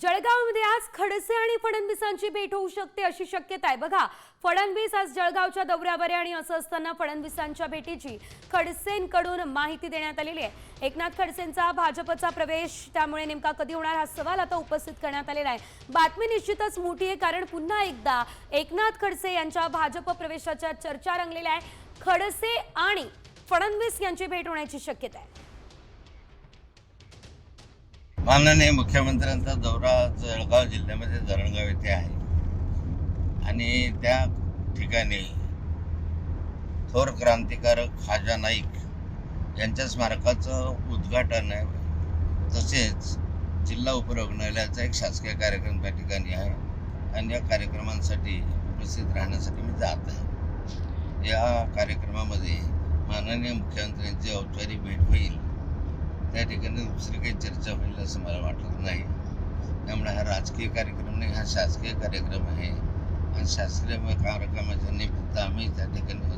जळगावमध्ये आज खडसे आणि फडणवीसांची भेट होऊ शकते अशी शक्यता आहे बघा फडणवीस आज जळगावच्या दौऱ्यावर आहे आणि असं असताना फडणवीसांच्या भेटीची खडसेंकडून माहिती देण्यात आलेली आहे. एकनाथ खडसेंचा भाजपचा प्रवेश त्यामुळे नेमका कधी होणार हा सवाल आता उपस्थित करण्यात आलेला आहे. बातमी निश्चितच मोठी आहे कारण पुन्हा एकदा एकनाथ खडसे यांच्या भाजप प्रवेशाच्या चर्चा रंगलेल्या आहे. खडसे आणि फडणवीस यांची भेट होण्याची शक्यता आहे माननीय मुख्यमंत्र्यांचा दौरा जळगाव जिल्ह्यामध्ये धरणगाव येथे आहे. आणि त्या ठिकाणी थोर क्रांतिकारक खाजा नाईक यांच्या स्मारकाचं उद्घाटन आहे. तसेच जिल्हा उपरुग्णालयाचा एक शासकीय कार्यक्रम त्या ठिकाणी आहे. आणि या कार्यक्रमांसाठी उपस्थित राहण्यासाठी मी जात आहे. या कार्यक्रमामध्ये माननीय मुख्यमंत्र्यांची औपचारिक भेट होईल. त्या ठिकाणी दुसरी काही चर्चा होईल. असं मला वाटत नाही. त्यामुळे हा राजकीय कार्यक्रम नाही हा शासकीय कार्यक्रम आहे. आणि शासकीय कार्यक्रमाच्या निमित्त आम्ही त्या ठिकाणी